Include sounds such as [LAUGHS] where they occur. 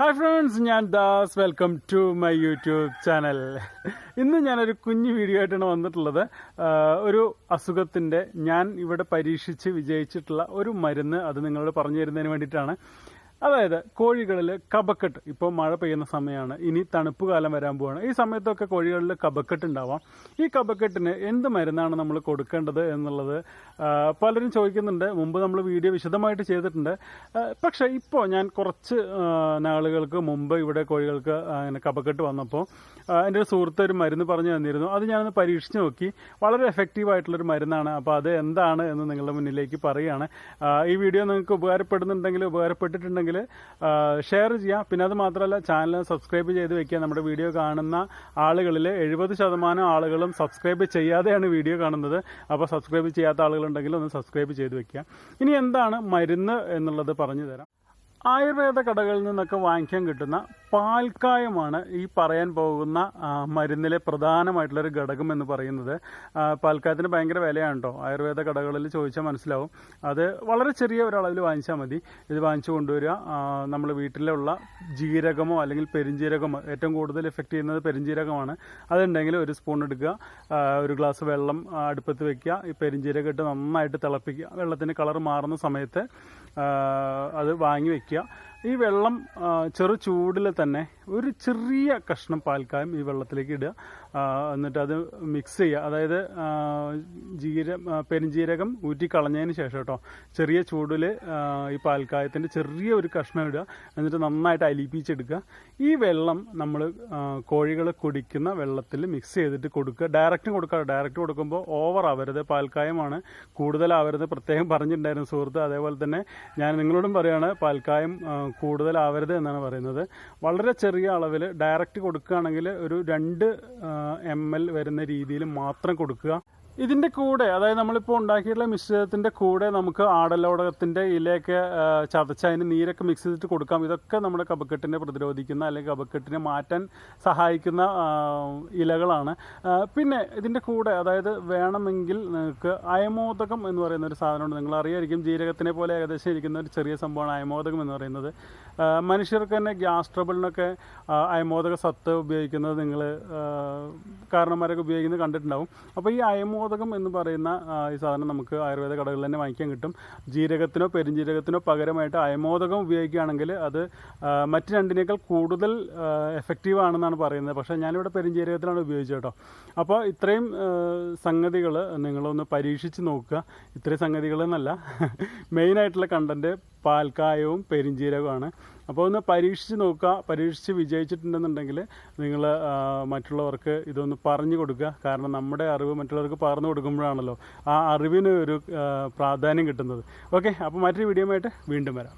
Hi friends ഞാൻ Das. Welcome to my YouTube channel. ഇന്ന് ഞാനൊരു കുഞ്ഞു വീഡിയോ ആയിട്ടാണ് വന്നിട്ടുള്ളത്. ഒരു അസുഖത്തിന്റെ ഞാൻ ഇവിടെ പരീക്ഷിച്ച് വിജയിച്ചിട്ടുള്ള ഒരു മരുന്ന് അത് നിങ്ങളോട് പറഞ്ഞു തരുന്നതിന് വേണ്ടിയിട്ടാണ്. അതായത് കോഴികളിൽ കബക്കെട്ട് ഇപ്പോൾ മഴ പെയ്യുന്ന സമയമാണ് ഇനി തണുപ്പ് കാലം വരാൻ പോവാണ്. ഈ സമയത്തൊക്കെ കോഴികളിൽ കബക്കെട്ട് ഉണ്ടാവാം. ഈ കബക്കെട്ടിന് എന്ത് മരുന്നാണ് നമ്മൾ കൊടുക്കേണ്ടത് എന്നുള്ളത് പലരും ചോദിക്കുന്നുണ്ട്. മുമ്പ് നമ്മൾ വീഡിയോ വിശദമായിട്ട് ചെയ്തിട്ടുണ്ട്. പക്ഷെ ഇപ്പോൾ ഞാൻ കുറച്ച് നാളുകൾക്ക് മുമ്പ് ഇവിടെ കോഴികൾക്ക് അങ്ങനെ കബക്കെട്ട് വന്നപ്പോൾ എന്റെ ഒരു സുഹൃത്ത് ഒരു മരുന്ന് പറഞ്ഞു തന്നിരുന്നു. അത് ഞാനൊന്ന് പരീക്ഷിച്ച് നോക്കി. വളരെ എഫക്റ്റീവ് ആയിട്ടുള്ളൊരു മരുന്നാണ്. അപ്പോൾ അത് എന്താണ് എന്ന് നിങ്ങളുടെ മുന്നിലേക്ക് പറയുകയാണ്. ഈ വീഡിയോ നിങ്ങൾക്ക് ഉപകാരപ്പെടുന്നുണ്ടെങ്കിൽ ഉപകാരപ്പെട്ടിട്ടുണ്ടെങ്കിൽ ഷെയർ ചെയ്യുക പിന്നെ അത് മാത്രമല്ല ചാനൽ സബ്സ്ക്രൈബ് ചെയ്ത് വെക്കുക. നമ്മുടെ വീഡിയോ കാണുന്ന ആളുകളിൽ എഴുപത് ശതമാനം ആളുകളും സബ്സ്ക്രൈബ് ചെയ്യാതെയാണ് വീഡിയോ കാണുന്നത്. അപ്പോൾ സബ്സ്ക്രൈബ് ചെയ്യാത്ത ആളുകളുണ്ടെങ്കിൽ ഒന്ന് സബ്സ്ക്രൈബ് ചെയ്ത് വെക്കുക. ഇനി എന്താണ് മരുന്ന് എന്നുള്ളത് പറഞ്ഞു തരാം. ആയുർവേദ കടകളിൽ നിന്നൊക്കെ വാങ്ങിക്കാൻ കിട്ടുന്ന പാൽക്കായമാണ് ഈ പറയാൻ പോകുന്ന മരുന്നിലെ പ്രധാനമായിട്ടുള്ള ഒരു ഘടകം എന്ന് പറയുന്നത്. പാൽക്കായത്തിന് ഭയങ്കര വിലയാണ് കേട്ടോ. ആയുർവേദ കടകളിൽ ചോദിച്ചാൽ മനസ്സിലാവും. അത് വളരെ ചെറിയ ഒരളവിൽ വാങ്ങിച്ചാൽ മതി. ഇത് വാങ്ങിച്ചു കൊണ്ടുവരിക. നമ്മൾ വീട്ടിലുള്ള ജീരകമോ അല്ലെങ്കിൽ പെരിഞ്ജീരകമോ ഏറ്റവും കൂടുതൽ എഫക്റ്റ് ചെയ്യുന്നത് പെരിഞ്ജീരകമാണ് അതുണ്ടെങ്കിൽ ഒരു സ്പൂൺ എടുക്കുക. ഒരു ഗ്ലാസ് വെള്ളം അടുപ്പത്ത് വെക്കുക. ഈ പെരിഞ്ജീരകം ഇട്ട് നന്നായിട്ട് തിളപ്പിക്കുക. വെള്ളത്തിന് കളർ മാറുന്ന സമയത്ത് അത് വാങ്ങി വെക്കുക. ഈ വെള്ളം ചെറു ചൂടിൽ തന്നെ ഒരു ചെറിയ കഷ്ണം പാൽക്കായം ഈ വെള്ളത്തിലേക്ക് ഇടുക. എന്നിട്ട് അത് മിക്സ് ചെയ്യുക. അതായത് ജീര പെരിഞ്ചീരകം ഊറ്റി കളഞ്ഞതിന് ശേഷം കേട്ടോ ചെറിയ ചൂടിൽ ഈ പാൽക്കായത്തിന്റെ ചെറിയ ഒരു കഷ്ണം ഇടുക. എന്നിട്ട് നന്നായിട്ട് അലിപ്പിച്ചെടുക്കുക. ഈ വെള്ളം നമ്മൾ കോഴികൾ കുടിക്കുന്ന വെള്ളത്തിൽ മിക്സ് ചെയ്തിട്ട് കൊടുക്കുക. ഡയറക്റ്റ് കൊടുക്കുക ഡയറക്റ്റ് കൊടുക്കുമ്പോൾ ഓവർ ആവരുത്. പാൽക്കായമാണ് കൂടുതലാവരുത്. പ്രത്യേകം പറഞ്ഞിട്ടുണ്ടായിരുന്നു സുഹൃത്ത്. അതേപോലെ തന്നെ ഞാൻ നിങ്ങളോടും പറയുകയാണ് പാൽക്കായം കൂടുതലാവരുത് എന്നാണ് പറയുന്നത്. വളരെ ചെറിയ അളവിൽ ഡയറക്റ്റ് കൊടുക്കുകയാണെങ്കിൽ ഒരു രണ്ട് എം എൽ വരുന്ന രീതിയിൽ മാത്രം കൊടുക്കുക. ഇതിന്റെ കൂടെ അതായത് നമ്മളിപ്പോൾ ഉണ്ടാക്കിയിട്ടുള്ള മിശ്രിതത്തിന്റെ കൂടെ നമുക്ക് ആടലോടകത്തിന്റെ ഇലയൊക്കെ ചതച്ച് അതിന് നീരൊക്കെ മിക്സ് ചെയ്തിട്ട് കൊടുക്കാം. ഇതൊക്കെ നമ്മുടെ കപക്കെട്ടിനെ പ്രതിരോധിക്കുന്ന അല്ലെങ്കിൽ കപക്കെട്ടിനെ മാറ്റാൻ സഹായിക്കുന്ന ഇലകളാണ്. പിന്നെ ഇതിന്റെ കൂടെ അതായത് വേണമെങ്കിൽ നിങ്ങൾക്ക് അയമോദകം എന്ന് പറയുന്ന ഒരു സാധനമുണ്ട്. നിങ്ങൾ അറിയായിരിക്കും ജീരകത്തിനെ പോലെ ഏകദേശം ഇരിക്കുന്ന ഒരു ചെറിയ സംഭവമാണ് അയമോദകം എന്ന് പറയുന്നത്. മനുഷ്യർക്ക് തന്നെ ഗ്യാസ് ട്രബിളിനൊക്കെ അയമോദക സത്ത് ഉപയോഗിക്കുന്നത് നിങ്ങൾ കാരണന്മാരൊക്കെ ഉപയോഗിക്കുന്നത് കണ്ടിട്ടുണ്ടാവും. അപ്പോൾ ഈ അയമോദകം എന്ന് പറയുന്ന ഈ സാധനം നമുക്ക് ആയുർവേദ കടകളിൽ തന്നെ വാങ്ങിക്കാൻ കിട്ടും. ജീരകത്തിനോ പെരുംജീരകത്തിനോ പകരമായിട്ട് അയമോദകം ഉപയോഗിക്കുകയാണെങ്കിൽ അത് മറ്റ് രണ്ടിനേക്കാൾ കൂടുതൽ എഫക്റ്റീവ് ആണെന്നാണ് പറയുന്നത്. പക്ഷേ ഞാനിവിടെ പെരുംജീരകത്തിലാണ് ഉപയോഗിച്ചത് കേട്ടോ. അപ്പോൾ ഇത്രയും സംഗതികൾ നിങ്ങളൊന്ന് പരീക്ഷിച്ച് നോക്കുക. ഇത്രയും സംഗതികൾ എന്നല്ല മെയിനായിട്ടുള്ള [LAUGHS] കണ്ടന്റ് പാൽക്കായവും പെരിഞ്ജീരകവുമാണ് അപ്പോൾ ഒന്ന് പരീക്ഷിച്ച് നോക്കുക. പരീക്ഷിച്ച് വിജയിച്ചിട്ടുണ്ടെന്നുണ്ടെങ്കിൽ നിങ്ങൾ മറ്റുള്ളവർക്ക് ഇതൊന്ന് പറഞ്ഞു കൊടുക്കുക. കാരണം നമ്മുടെ അറിവ് മറ്റുള്ളവർക്ക് പറഞ്ഞു കൊടുക്കുമ്പോഴാണല്ലോ ആ അറിവിന് ഒരു പ്രാധാന്യം കിട്ടുന്നത്. ഓക്കെ അപ്പോൾ മറ്റൊരു വീഡിയോ വീണ്ടും വരാം.